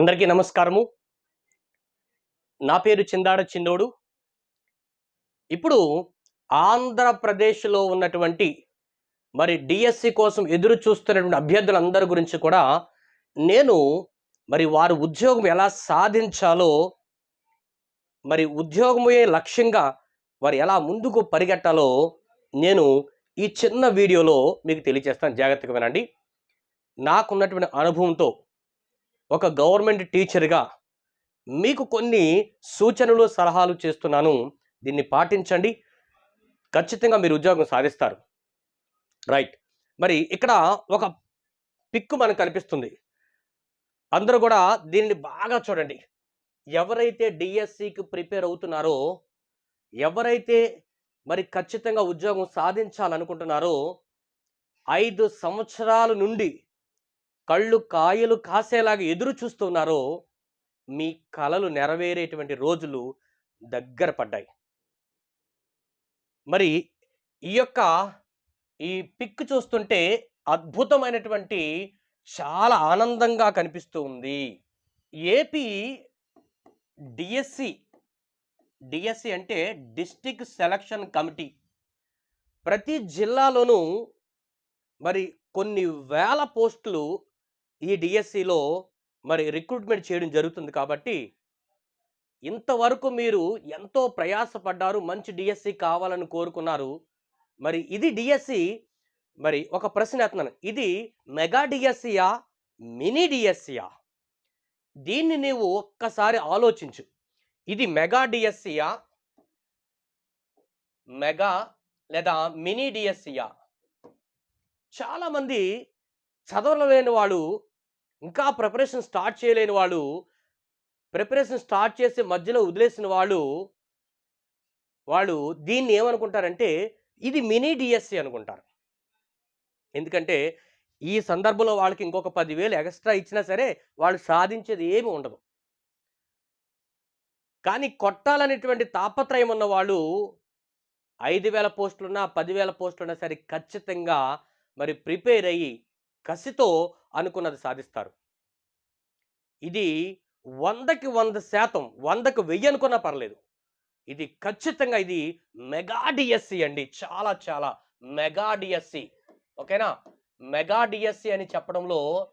అందరికీ నమస్కారము. నా పేరు చిందాడ చిన్నోడు. ఇప్పుడు ఆంధ్రప్రదేశ్లో ఉన్నటువంటి మరి డిఎస్సి కోసం ఎదురు చూస్తున్నటువంటి అభ్యర్థులందరి గురించి కూడా నేను మరి వారు ఉద్యోగం ఎలా సాధించాలో మరి ఉద్యోగమే లక్ష్యంగా వారు ఎలా ముందుకు పరిగెట్టాలో నేను ఈ చిన్న వీడియోలో మీకు తెలియజేస్తాను. జాగ్రత్తగా వినండి. నాకున్నటువంటి అనుభవంతో ఒక గవర్నమెంట్ టీచర్గా మీకు కొన్ని సూచనలు సలహాలు చేస్తున్నాను. దీన్ని పాటించండి. ఖచ్చితంగా మీరు ఉద్యోగం సాధిస్తారు. రైట్. మరి ఇక్కడ ఒక పిక్కు మనకు కనిపిస్తుంది. అందరూ కూడా దీన్ని బాగా చూడండి. ఎవరైతే డిఎస్సికి ప్రిపేర్ అవుతున్నారో ఎవరైతే మరి ఖచ్చితంగా ఉద్యోగం సాధించాలనుకుంటున్నారో ఐదు సంవత్సరాల నుండి కళ్ళు కాయలు కాసేలాగా ఎదురు చూస్తున్నారో మీ కళలు నెరవేరేటువంటి రోజులు దగ్గర పడ్డాయి. మరి ఈ యొక్క ఈ పిక్ చూస్తుంటే అద్భుతమైనటువంటి చాలా ఆనందంగా కనిపిస్తూ ఉంది. ఏపీ డిఎస్సి డిఎస్సి అంటే డిస్టిక్ సెలక్షన్ కమిటీ. ప్రతి జిల్లాలోనూ మరి కొన్ని వేల పోస్టులు ఈ డిఎస్సిలో మరి రిక్రూట్మెంట్ చేయడం జరుగుతుంది కాబట్టి ఇంతవరకు మీరు ఎంతో ప్రయాసపడ్డారు మంచి డిఎస్సి కావాలని కోరుకున్నారు. మరి ఇది డిఎస్సి మరి ఒక ప్రశ్న ఎత్తున్నాను ఇది మెగా డిఎస్సియా మినీ డిఎస్సియా? దీన్ని నీవు ఒక్కసారి ఆలోచించు. ఇది మెగా డిఎస్సియా మెగా లేదా మినీ డిఎస్సియా? చాలామంది చదవలేని వాళ్ళు ఇంకా ప్రిపరేషన్ స్టార్ట్ చేయలేని వాళ్ళు ప్రిపరేషన్ స్టార్ట్ చేసి మధ్యలో వదిలేసిన వాళ్ళు వాళ్ళు దీన్ని ఏమనుకుంటారంటే ఇది మినీ డిఎస్సి అనుకుంటారు. ఎందుకంటే ఈ సందర్భంలో వాళ్ళకి ఇంకొక పదివేలు ఎక్స్ట్రా ఇచ్చినా సరే వాళ్ళు సాధించేది ఏమి ఉండదు. కానీ కొట్టాలనేటువంటి తాపత్రయం ఉన్న వాళ్ళు ఐదు వేల పోస్టులున్నా పదివేల పోస్టులున్నా సరే ఖచ్చితంగా మరి ప్రిపేర్ అయ్యి కసితో అనుకున్నది సాధిస్తారు. ఇది వందకి వంద శాతం వందకు వెయ్యి అనుకున్నా పర్లేదు. ఇది ఖచ్చితంగా ఇది మెగా డిఎస్సి అండి. చాలా చాలా మెగా డిఎస్సి. ఓకేనా? మెగా డిఎస్సి అని చెప్పడంలో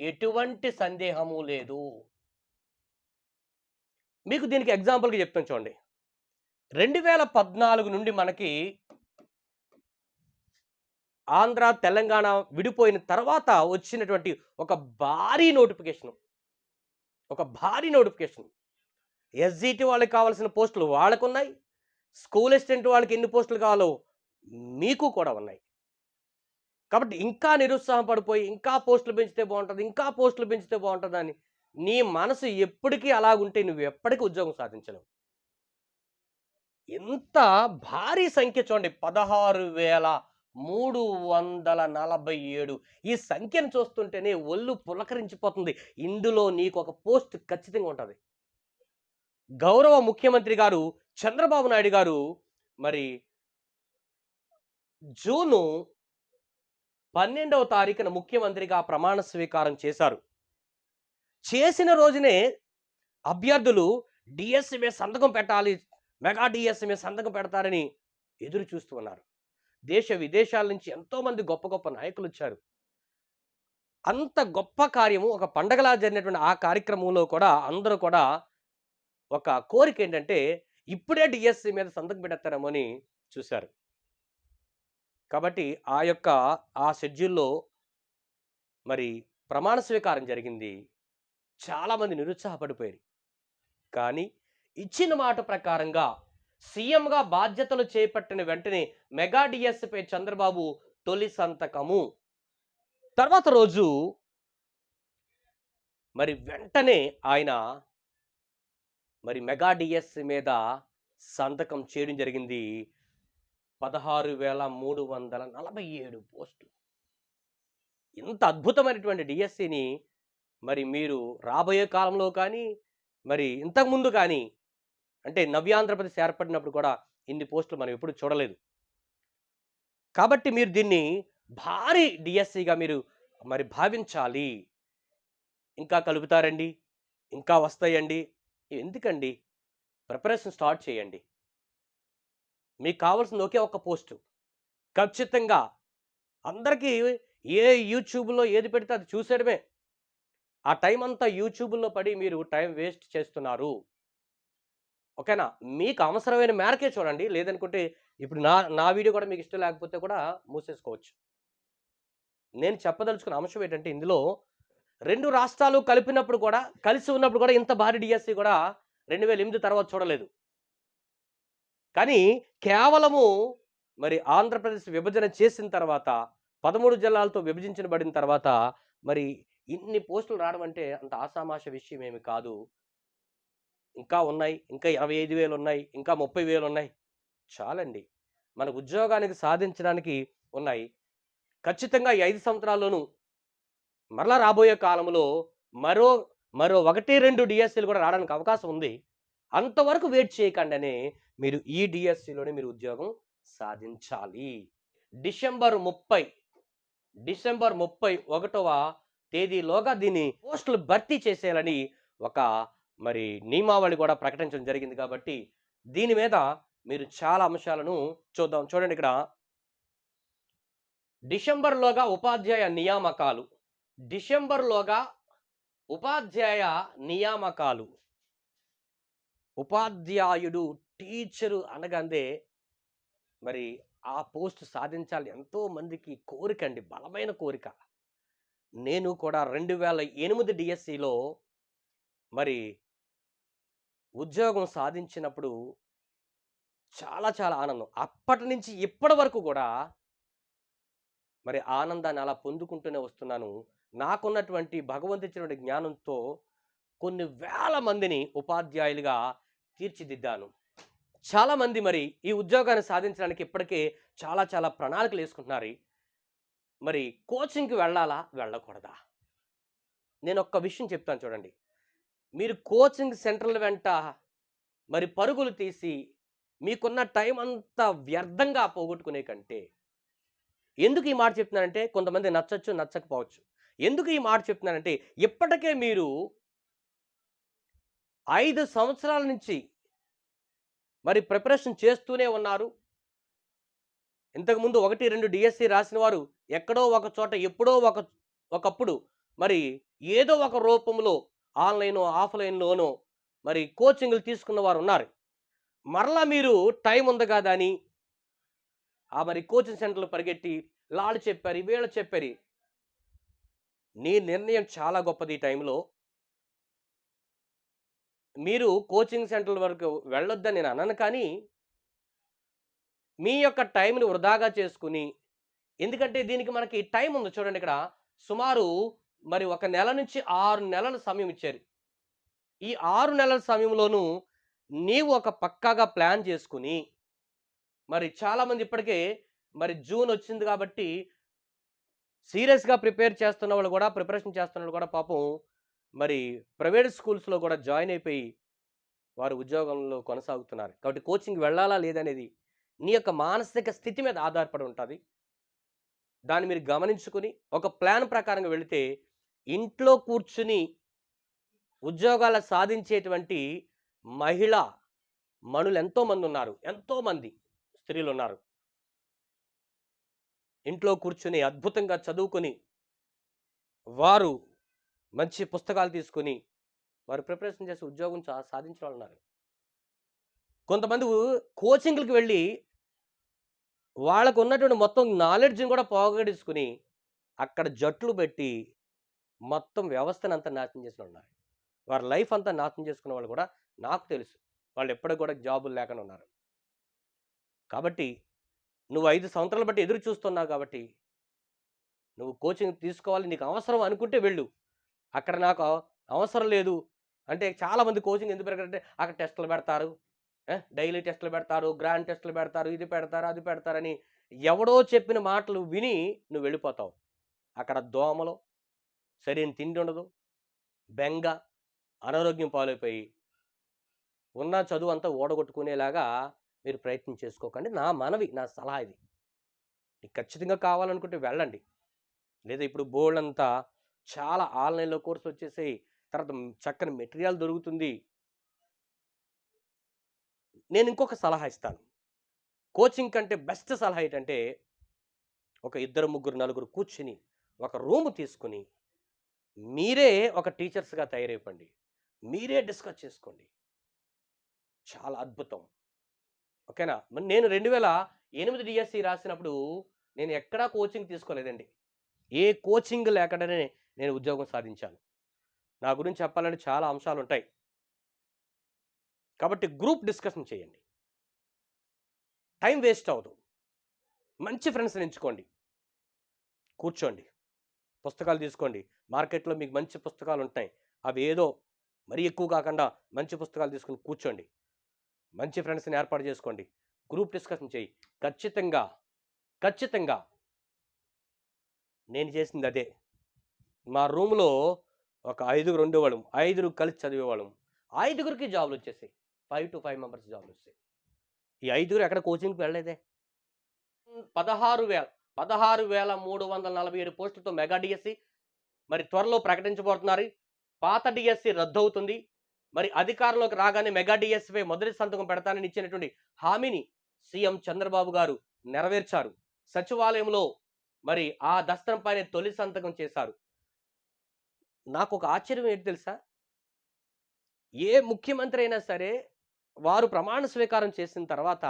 ఎటువంటి సందేహము లేదు. మీకు దీనికి ఎగ్జాంపుల్గా చెప్తాను చూడండి. రెండు వేల పద్నాలుగు నుండి మనకి ఆంధ్ర తెలంగాణ విడిపోయిన తర్వాత వచ్చినటువంటి ఒక భారీ నోటిఫికేషన్. ఒక భారీ నోటిఫికేషన్. ఎస్జిటి వాళ్ళకి కావాల్సిన పోస్టులు వాళ్ళకు ఉన్నాయి స్కూల్ అసిస్టెంట్ వాళ్ళకి ఎన్ని పోస్టులు కావాలో మీకు కూడా ఉన్నాయి. కాబట్టి ఇంకా నిరుత్సాహం పడిపోయి ఇంకా పోస్టులు పెంచితే బాగుంటుంది ఇంకా పోస్టులు పెంచితే బాగుంటుంది అని నీ మనసు ఎప్పటికీ అలాగుంటే నువ్వు ఎప్పటికీ ఉద్యోగం సాధించలేవు. ఎంత భారీ సంఖ్య చూడండి పదహారు వేల మూడు వందల నలభై ఏడు. ఈ సంఖ్యను చూస్తుంటేనే ఒళ్ళు పులకరించిపోతుంది. ఇందులో నీకు ఒక పోస్ట్ ఖచ్చితంగా ఉంటుంది. గౌరవ ముఖ్యమంత్రి గారు చంద్రబాబు నాయుడు గారు మరి జూను పన్నెండవ తారీఖున ముఖ్యమంత్రిగా ప్రమాణ స్వీకారం చేశారు. చేసిన రోజునే అభ్యర్థులు డిఎస్ఎంఏ సంతకం పెట్టాలి మెగా డిఎస్ఎంఏ సంతకం పెడతారని ఎదురు చూస్తూ ఉన్నారు. దేశ విదేశాల నుంచి ఎంతోమంది గొప్ప గొప్ప నాయకులు వచ్చారు. అంత గొప్ప కార్యము ఒక పండగలా జరిగినటువంటి ఆ కార్యక్రమంలో కూడా అందరూ కూడా ఒక కోరిక ఏంటంటే ఇప్పుడే డిఎస్సి మీద సంతకం పెడతారేమో అని చూశారు. కాబట్టి ఆ యొక్క ఆ షెడ్యూల్లో మరి ప్రమాణ స్వీకారం జరిగింది. చాలామంది నిరుత్సాహపడిపోయారు. కానీ ఇచ్చిన మాట ప్రకారంగా సీఎంగా బాధ్యతలు చేపట్టిన వెంటనే మెగా డిఎస్పై చంద్రబాబు తొలి సంతకము. తర్వాత రోజు మరి వెంటనే ఆయన మరి మెగా డిఎస్ మీద సంతకం చేయడం జరిగింది. పదహారు వేల మూడు వందల నలభై ఏడు పోస్టు ఇంత అద్భుతమైనటువంటి డిఎస్సిని మరి మీరు రాబోయే కాలంలో కానీ మరి ఇంతకుముందు కానీ అంటే నవ్యాంధ్రప్రదేశ్ ఏర్పడినప్పుడు కూడా ఇన్ని పోస్టులు మనం ఎప్పుడు చూడలేదు. కాబట్టి మీరు దీన్ని భారీ డిఎస్సిగా మీరు మరి భావించాలి. ఇంకా కలుపుతారండి ఇంకా వస్తాయండి. ఎందుకండి? ప్రిపరేషన్ స్టార్ట్ చేయండి. మీకు కావాల్సింది ఒకే ఒక్క పోస్టు. ఖచ్చితంగా అందరికీ ఏ యూట్యూబ్లో ఏది పెడితే అది చూసేయడమే. ఆ టైం అంతా యూట్యూబ్లో పడి మీరు టైం వేస్ట్ చేస్తున్నారు. ఓకేనా? మీకు అవసరమైన మేరకే చూడండి. లేదనుకుంటే ఇప్పుడు నా నా వీడియో కూడా మీకు ఇష్టం లేకపోతే కూడా మూసేసుకోవచ్చు. నేను చెప్పదలుచుకున్న అంశం ఏంటంటే ఇందులో రెండు రాష్ట్రాలు కలిపినప్పుడు కూడా కలిసి ఉన్నప్పుడు కూడా ఇంత భారీ డిఎస్సి కూడా రెండు వేల ఎనిమిది తర్వాత చూడలేదు. కానీ కేవలము మరి ఆంధ్రప్రదేశ్ విభజన చేసిన తర్వాత పదమూడు జిల్లాలతో విభజించబడిన తర్వాత మరి ఇన్ని పోస్టులు రావడం అంటే అంత ఆసామాష విషయం ఏమి కాదు. ఇంకా ఉన్నాయి ఇంకా ఇరవై ఐదు వేలు ఉన్నాయి ఇంకా ముప్పై వేలు ఉన్నాయి. చాలండి. మన ఉద్యోగానికి సాధించడానికి ఉన్నాయి. ఖచ్చితంగా ఈ ఐదు సంవత్సరాల్లోనూ మరలా రాబోయే కాలంలో మరో మరో ఒకటి రెండు డిఎస్సీలు కూడా రావడానికి అవకాశం ఉంది. అంతవరకు వెయిట్ చేయకండి మీరు ఈ డిఎస్సిలోనే మీరు ఉద్యోగం సాధించాలి. డిసెంబర్ ముప్పై డిసెంబర్ ముప్పై ఒకటవ తేదీలోగా దీన్ని పోస్టులు భర్తీ చేసేయాలని ఒక మరి నియమావళి కూడా ప్రకటించడం జరిగింది కాబట్టి దీని మీద మీరు చాలా అంశాలను చూద్దాం. చూడండి ఇక్కడ. డిసెంబర్లోగా ఉపాధ్యాయ నియామకాలు. డిసెంబర్లోగా ఉపాధ్యాయ నియామకాలు. ఉపాధ్యాయుడు టీచరు అనగానే మరి ఆ పోస్ట్ సాధించాలి. ఎంతో మందికి కోరిక అండి. బలమైన కోరిక. నేను కూడా రెండు వేల ఎనిమిది డిఎస్సిలో మరి ఉద్యోగం సాధించినప్పుడు చాలా చాలా ఆనందం. అప్పటి నుంచి ఇప్పటి వరకు కూడా మరి ఆనందాన్ని అలా పొందుకుంటూనే వస్తున్నాను. నాకున్నటువంటి భగవంతుడిచ్చినటువంటి జ్ఞానంతో కొన్ని వేల మందిని ఉపాధ్యాయులుగా తీర్చిదిద్దాను. చాలామంది మరి ఈ ఉద్యోగాన్ని సాధించడానికి ఇప్పటికే చాలా చాలా ప్రణాళికలు వేసుకుంటున్నారు. మరి కోచింగ్కి వెళ్ళాలా? వెళ్ళకూడదా? నేను ఒక్క విషయం చెప్తాను చూడండి. మీరు కోచింగ్ సెంటర్ల వెంట మరి పరుగులు తీసి మీకున్న టైం అంతా వ్యర్థంగా పోగొట్టుకునే కంటే ఎందుకు ఈ మాట చెప్తున్నానంటే కొంతమంది నచ్చచ్చు నచ్చకపోవచ్చు. ఎందుకు ఈ మాట చెప్తున్నానంటే ఇప్పటికే మీరు ఐదు సంవత్సరాల నుంచి మరి ప్రిపరేషన్ చేస్తూనే ఉన్నారు. ఇంతకుముందు ఒకటి రెండు డిఎస్సి రాసిన వారు ఎక్కడో ఒక చోట ఎప్పుడో ఒక ఒకప్పుడు మరి ఏదో ఒక రూపంలో ఆన్లైన్ ఆఫ్లైన్లోనో మరి కోచింగ్లు తీసుకున్న వారు ఉన్నారు. మరలా మీరు టైం ఉంది కదా అని ఆ మరి కోచింగ్ సెంటర్లు పరిగెట్టి లాళ్ళు చెప్పారు వీళ్ళు చెప్పారు. నీ నిర్ణయం చాలా గొప్పది ఈ టైంలో మీరు కోచింగ్ సెంటర్ల వరకు వెళ్ళొద్దని నేను అనను కానీ మీ యొక్క టైంని వృధాగా చేసుకుని ఎందుకంటే దీనికి మనకి టైం ఉంది చూడండి ఇక్కడ. సుమారు మరి ఒక నెల నుంచి ఆరు నెలల సమయం ఇచ్చారు. ఈ ఆరు నెలల సమయంలోనూ నీవు ఒక పక్కాగా ప్లాన్ చేసుకుని మరి చాలామంది ఇప్పటికే మరి జూన్ వచ్చింది కాబట్టి సీరియస్గా ప్రిపేర్ చేస్తున్న వాళ్ళు కూడా ప్రిపరేషన్ చేస్తున్న వాళ్ళు కూడా పాపం మరి ప్రైవేట్ స్కూల్స్లో కూడా జాయిన్ అయిపోయి వారు ఉద్యోగంలో కొనసాగుతున్నారు. కాబట్టి కోచింగ్ వెళ్ళాలా లేదనేది నీ యొక్క మానసిక స్థితి మీద ఆధారపడి ఉంటుంది. దాన్ని మీరు గమనించుకుని ఒక ప్లాన్ ప్రకారంగా వెళితే ఇంట్లో కూర్చుని ఉద్యోగాలు సాధించేటువంటి మహిళ మనులు ఎంతోమంది ఉన్నారు. ఎంతోమంది స్త్రీలు ఉన్నారు. ఇంట్లో కూర్చుని అద్భుతంగా చదువుకొని వారు మంచి పుస్తకాలు తీసుకుని వారు ప్రిపరేషన్ చేసి ఉద్యోగం సాధించిన వాళ్ళు ఉన్నారు. కొంతమంది కోచింగ్లకు వెళ్ళి వాళ్ళకు ఉన్నటువంటి మొత్తం నాలెడ్జ్ని కూడా పోగడించుకుని అక్కడ జట్లు పెట్టి మొత్తం వ్యవస్థను అంతా నాశనం చేసిన ఉన్నారు. వారి లైఫ్ అంతా నాశనం చేసుకున్న వాళ్ళు కూడా నాకు తెలుసు. వాళ్ళు ఎప్పటికి కూడా జాబులు లేకుండా ఉన్నారు. కాబట్టి నువ్వు ఐదు సంవత్సరాలు బట్టి ఎదురు చూస్తున్నావు కాబట్టి నువ్వు కోచింగ్ తీసుకోవాలి నీకు అవసరం అనుకుంటే వెళ్ళు. అక్కడ నాకు అవసరం లేదు. అంటే చాలామంది కోచింగ్ ఎందుకు పెరగరంటే అక్కడ టెస్టులు పెడతారు. డైలీ టెస్టులు పెడతారు గ్రాండ్ టెస్టులు పెడతారు ఇది పెడతారు అది పెడతారని ఎవడో చెప్పిన మాటలు విని నువ్వు వెళ్ళిపోతావు. అక్కడ దోమలు సరైన తిండి ఉండదు. బెంగ అనారోగ్యం పాలైపోయి ఉన్న చదువు అంతా ఓడగొట్టుకునేలాగా మీరు ప్రయత్నం చేసుకోకండి. నా మనవి నా సలహా ఇది. మీకు ఖచ్చితంగా కావాలనుకుంటే వెళ్ళండి. లేదా ఇప్పుడు బోల్డ్ అంతా చాలా ఆన్లైన్లో కోర్సు వచ్చేసాయి తర్వాత చక్కని మెటీరియల్ దొరుకుతుంది. నేను ఇంకొక సలహా ఇస్తాను. కోచింగ్ కంటే బెస్ట్ సలహా ఏంటంటే ఒక ఇద్దరు ముగ్గురు నలుగురు కూర్చుని ఒక రూమ్ తీసుకుని మీరే ఒక టీచర్స్గా తయారైపోండి. మీరే డిస్కస్ చేసుకోండి. చాలా అద్భుతం. ఓకేనా? మరి నేను రెండు వేల ఎనిమిది డిఎస్సి రాసినప్పుడు నేను ఎక్కడా కోచింగ్ తీసుకోలేదండి. ఏ కోచింగ్ లేకుండానే నేను ఉద్యోగం సాధించాను. నా గురించి చెప్పాలంటే చాలా అంశాలు ఉంటాయి కాబట్టి గ్రూప్ డిస్కషన్ చేయండి. టైం వేస్ట్ అవ్వదు. మంచి ఫ్రెండ్స్ని ఎంచుకోండి. కూర్చోండి. పుస్తకాలు తీసుకోండి. మార్కెట్లో మీకు మంచి పుస్తకాలు ఉంటాయి. అవి ఏదో మరీ ఎక్కువ కాకుండా మంచి పుస్తకాలు తీసుకుని కూర్చోండి. మంచి ఫ్రెండ్స్ని ఏర్పాటు చేసుకోండి. గ్రూప్ డిస్కషన్ చేయి. ఖచ్చితంగా ఖచ్చితంగా నేను చేసింది అదే. మా రూమ్లో ఒక ఐదుగురు ఉండేవాళ్ళం. ఐదుగురు కలిసి చదివేవాళ్ళం. ఐదుగురికి జాబ్లు వచ్చేసాయి. ఫైవ్ టు ఫైవ్ మెంబర్స్ జాబ్లు వచ్చాయి ఈ ఐదుగురు ఎక్కడ కోచింగ్కి వెళ్ళలేదే? పదహారు వేల పదహారు వేల మూడు వందల నలభై ఏడు పోస్టులతో మెగా డిఎస్సి మరి త్వరలో ప్రకటించబోతున్నారు. పాత డిఎస్సి రద్దు అవుతుంది మరి అధికారంలోకి రాగానే మెగా డిఎస్సిపై మొదటి సంతకం పెడతానని ఇచ్చినటువంటి హామీని సీఎం చంద్రబాబు గారు నెరవేర్చారు. సచివాలయంలో మరి ఆ దస్త్రంపైనే తొలి సంతకం చేశారు. నాకు ఒక ఆశ్చర్యం ఏంటి తెలుసా? ఏ ముఖ్యమంత్రి అయినా సరే వారు ప్రమాణ స్వీకారం చేసిన తర్వాత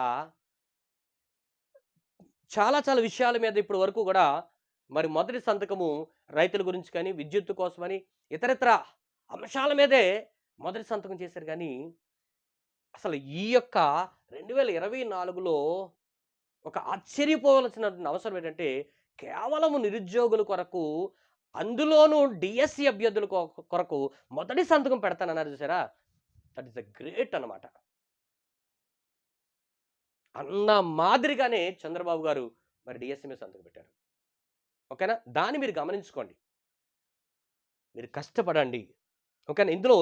చాలా చాలా విషయాల మీద ఇప్పటి వరకు కూడా మరి మొదటి సంతకము రైతుల గురించి కానీ విద్యుత్ కోసమని ఇతరితర అంశాల మీదే మొదటి సంతకం చేశారు. కానీ అసలు ఈ యొక్క రెండు వేల ఇరవై నాలుగులో ఒక ఆశ్చర్యపోవలసిన అవసరం ఏంటంటే కేవలం నిరుద్యోగుల కొరకు అందులోనూ డిఎస్సి అభ్యర్థుల కొ- కొరకు మొదటి సంతకం పెడతానన్నారు చూసారా? దట్ ఇస్ ద గ్రేట్ అన్నమాట. అన్న మాదిరిగానే చంద్రబాబు గారు మరి డిఎస్ఎంఎస్ మీద సంతకం పెట్టారు. ఓకేనా? దాన్ని మీరు గమనించుకోండి. మీరు కష్టపడండి. ఓకేనా? ఇందులో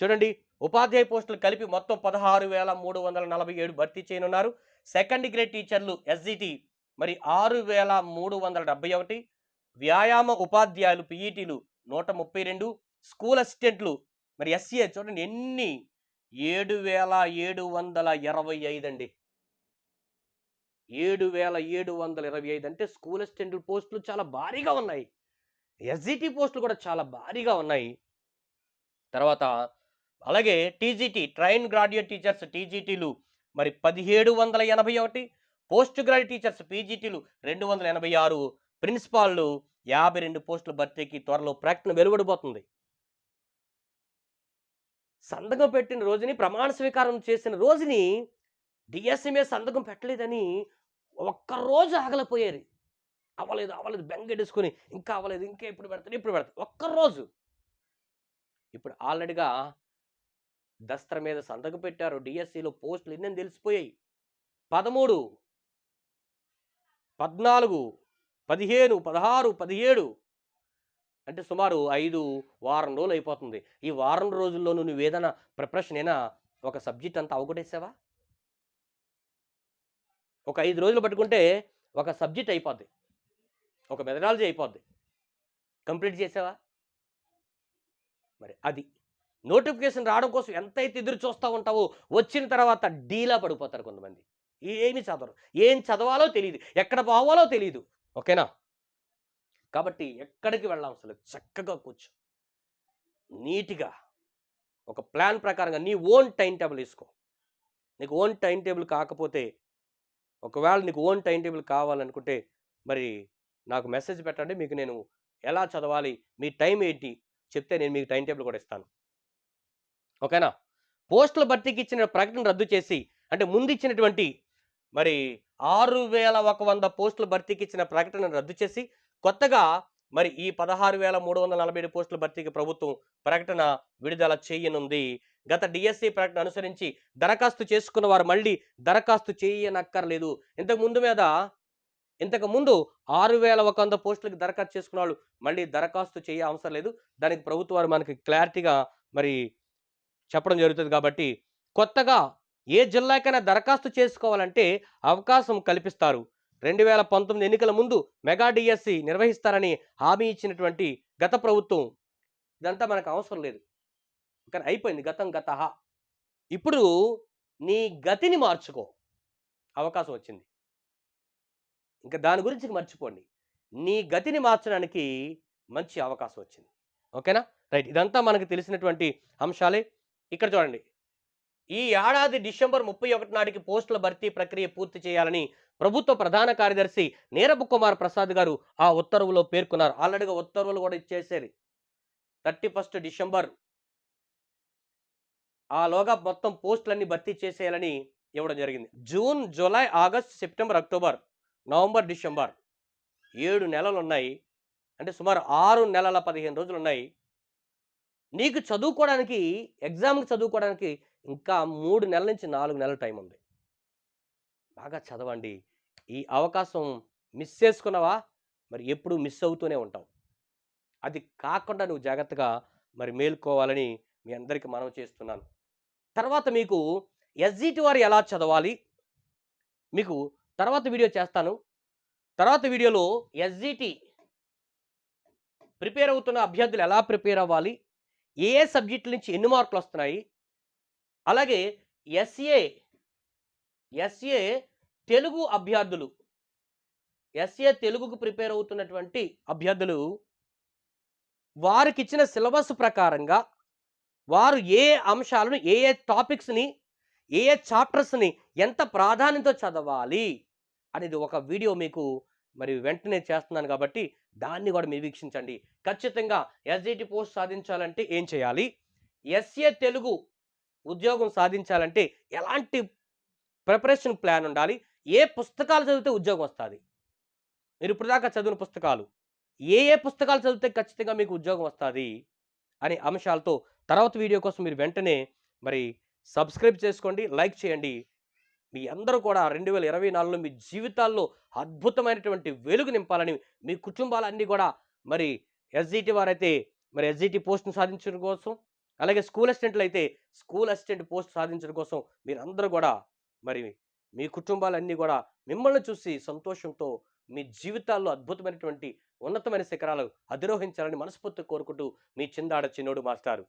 చూడండి ఉపాధ్యాయ పోస్టులు కలిపి మొత్తం పదహారు వేల మూడు వందల నలభై ఏడు భర్తీ చేయనున్నారు. సెకండ్ గ్రేడ్ టీచర్లు ఎస్జిటి మరి ఆరు వేల మూడు వందల డెబ్బై ఒకటి వ్యాయామ ఉపాధ్యాయులు పిఈటీలు నూట ముప్పై రెండు స్కూల్ అసిస్టెంట్లు మరి ఎస్సీఏ చూడండి ఎన్ని? ఏడు వేల ఏడు వందల ఇరవై ఐదు అండి. ఏడు వేల ఏడు వందల ఇరవై ఐదు అంటే స్కూల్ అసిస్టెంట్ పోస్టులు చాలా భారీగా ఉన్నాయి. ఎస్జిటి పోస్టులు కూడా చాలా భారీగా ఉన్నాయి. తర్వాత అలాగే టీజీటీ ట్రైన్ గ్రాడ్యుయేట్ టీచర్స్ టీజీటీలు మరి పదిహేడు వందల ఎనభై ఒకటి పోస్ట్ గ్రాడ్యుయేట్ టీచర్స్ పీజీటీలు రెండు వందల ఎనభై ఆరు ప్రిన్సిపాల్లు యాభై రెండు పోస్టుల భర్తీకి త్వరలో ప్రకటన వెలువడిపోతుంది. సంతకం పెట్టిన రోజుని ప్రమాణ స్వీకారం చేసిన రోజుని డిఎస్ఎంఏ సంతకం పెట్టలేదని ఒక్క రోజు ఆగలిపోయారు అవ్వలేదు అవ్వలేదు బెంగెడేసుకొని ఇంకా అవ్వలేదు ఇంకా ఇప్పుడు పెడతాను ఇప్పుడు పెడతాను ఒక్క రోజు. ఇప్పుడు ఆల్రెడీగా దస్త్ర మీద సంతకం పెట్టారు డిఎస్సిలో పోస్టులు ఎన్ని తెలిసిపోయాయి? పదమూడు పద్నాలుగు పదిహేను పదహారు పదిహేడు. అంటే సుమారు ఐదు వారం రోజులు అయిపోతుంది. ఈ వారం రోజుల్లోనూ నువ్వు ఏదైనా ప్రిపరేషన్ అయినా ఒక సబ్జెక్ట్ అంతా అవగొట్టేసావా? ఒక ఐదు రోజులు పట్టుకుంటే ఒక సబ్జెక్ట్ అయిపోద్ది. ఒక మెథడాలజీ అయిపోద్ది. కంప్లీట్ చేసావా? మరి అది. నోటిఫికేషన్ రావడం కోసం ఎంతైతే ఎదురు చూస్తూ ఉంటావో వచ్చిన తర్వాత డీలా పడిపోతారు కొంతమంది. ఏమి చదవరు. ఏం చదవాలో తెలియదు ఎక్కడ పోవాలో తెలియదు ఓకేనా? కాబట్టి ఎక్కడికి వెళ్ళాం అసలు? చక్కగా కూర్చో. నీట్గా ఒక ప్లాన్ ప్రకారంగా నీ ఓన్ టైం టేబుల్ వేసుకో. నీకు ఓన్ టైం టేబుల్ కాకపోతే ఒకవేళ నీకు ఓన్ టైం టేబుల్ కావాలనుకుంటే మరి నాకు మెసేజ్ పెట్టండి. మీకు నేను ఎలా చదవాలి? మీ టైం ఏంటి? చెప్తే నేను మీకు టైం టేబుల్ కూడా ఇస్తాను. ఓకేనా? పోస్టుల భర్తీకి ఇచ్చిన ప్రకటన రద్దు చేసి అంటే ముందు ఇచ్చినటువంటి మరి ఆరు వేల ఒక వంద పోస్టుల భర్తీకి ఇచ్చిన ప్రకటన రద్దు చేసి కొత్తగా మరి ఈ పదహారు వేల మూడు వందల నలభై ఏడు పోస్టుల భర్తీకి ప్రభుత్వం ప్రకటన విడుదల చేయనుంది. గత డిఎస్సి ప్రకటన అనుసరించి దరఖాస్తు చేసుకున్న వారు మళ్ళీ దరఖాస్తు చేయనక్కర్లేదు. ఇంతకు ముందు మీద ఇంతకు ముందు ఆరు వేల ఒక వంద పోస్టులకు దరఖాస్తు చేసుకున్న వాళ్ళు మళ్ళీ దరఖాస్తు చేయ అవసరం లేదు. దానికి ప్రభుత్వం వారు మనకి క్లారిటీగా మరి చెప్పడం జరుగుతుంది కాబట్టి కొత్తగా ఏ జిల్లాకైనా దరఖాస్తు చేసుకోవాలంటే అవకాశం కల్పిస్తారు. రెండు వేల పంతొమ్మిది ఎన్నికల ముందు మెగా డిఎస్సి నిర్వహిస్తారని హామీ ఇచ్చినటువంటి గత ప్రభుత్వం. ఇదంతా మనకు అవసరం లేదు. కానీ అయిపోయింది గతం గత ఇప్పుడు నీ గతిని మార్చుకో. అవకాశం వచ్చింది. ఇంకా దాని గురించి మర్చిపోండి. నీ గతిని మార్చడానికి మంచి అవకాశం వచ్చింది. ఓకేనా? రైట్. ఇదంతా మనకు తెలిసినటువంటి అంశాలే. ఇక్కడ చూడండి. ఈ ఏడాది డిసెంబర్ ముప్పై ఒకటి నాటికి పోస్టుల భర్తీ ప్రక్రియ పూర్తి చేయాలని ప్రభుత్వ ప్రధాన కార్యదర్శి నీరబ్ కుమార్ ప్రసాద్ గారు ఆ ఉత్తర్వులో పేర్కొన్నారు. ఆల్రెడీగా ఉత్తర్వులు కూడా ఇచ్చేసారు థర్టీ ఫస్ట్ డిసెంబర్ ఆలోగా మొత్తం పోస్టులన్నీ భర్తీ చేసేయాలని ఇవ్వడం జరిగింది. June July August September October November December ఏడు నెలలు ఉన్నాయి. అంటే సుమారు ఆరు నెలల పదిహేను రోజులు ఉన్నాయి. నీకు చదువుకోవడానికి ఎగ్జామ్కి చదువుకోవడానికి ఇంకా మూడు నెలల నుంచి నాలుగు నెలల టైం ఉంది బాగా చదవండి. ఈ అవకాశం మిస్ చేసుకున్నావా? మరి ఎప్పుడు మిస్ అవుతూనే ఉంటావు. అది కాకుండా నువ్వు జాగ్రత్తగా మరి మేల్కోవాలని మీ అందరికీ మనం చేస్తున్నాను. తర్వాత మీకు ఎస్జిటి వారు ఎలా చదవాలి? మీకు తర్వాత వీడియో చేస్తాను. తర్వాత వీడియోలో ఎస్జిటి ప్రిపేర్ అవుతున్న అభ్యర్థులు ఎలా ప్రిపేర్ అవ్వాలి? ఏ ఏ సబ్జెక్టుల నుంచి ఎన్ని మార్కులు వస్తున్నాయి అలాగే ఎస్ఏ ఎస్ఏ తెలుగు అభ్యర్థులు ఎస్ఏ తెలుగుకు ప్రిపేర్ అవుతున్నటువంటి అభ్యర్థులు వారికి ఇచ్చిన సిలబస్ ప్రకారంగా వారు ఏ అంశాలను ఏ ఏ టాపిక్స్ని ఏ ఏ చాప్టర్స్ని ఎంత ప్రాధాన్యత చదవాలి అనేది ఒక వీడియో మీకు మరి వెంటనే చేస్తున్నాను కాబట్టి దాన్ని కూడా మీరు వీక్షించండి. ఖచ్చితంగా ఎస్జిటి పోస్ట్ సాధించాలంటే ఏం చేయాలి? ఎస్ఏ తెలుగు ఉద్యోగం సాధించాలంటే ఎలాంటి ప్రిపరేషన్ ప్లాన్ ఉండాలి? ఏ పుస్తకాలు చదివితే ఉద్యోగం వస్తుంది? మీరు ఇప్పటిదాకా చదివిన పుస్తకాలు ఏ ఏ పుస్తకాలు చదివితే ఖచ్చితంగా మీకు ఉద్యోగం వస్తుంది? అనే అంశాలతో తర్వాత వీడియో కోసం మీరు వెంటనే మరి సబ్స్క్రైబ్ చేసుకోండి లైక్ చేయండి. మీ అందరూ కూడా రెండు వేల ఇరవై నాలుగులో మీ జీవితాల్లో అద్భుతమైనటువంటి వెలుగు నింపాలని మీ కుటుంబాలన్నీ కూడా మరి ఎస్జిటి వారైతే మరి ఎస్జిటి పోస్ట్ను సాధించడం కోసం అలాగే స్కూల్ అసిస్టెంట్లు అయితే స్కూల్ అసిస్టెంట్ పోస్ట్ సాధించడం కోసం మీరందరూ కూడా మరి మీ కుటుంబాలన్నీ కూడా మిమ్మల్ని చూసి సంతోషంతో మీ జీవితాల్లో అద్భుతమైనటువంటి ఉన్నతమైన శిఖరాలు అధిరోహించాలని మనస్ఫూర్తి కోరుకుంటూ మీ చిందాడ చిన్నోడు మాస్టారు.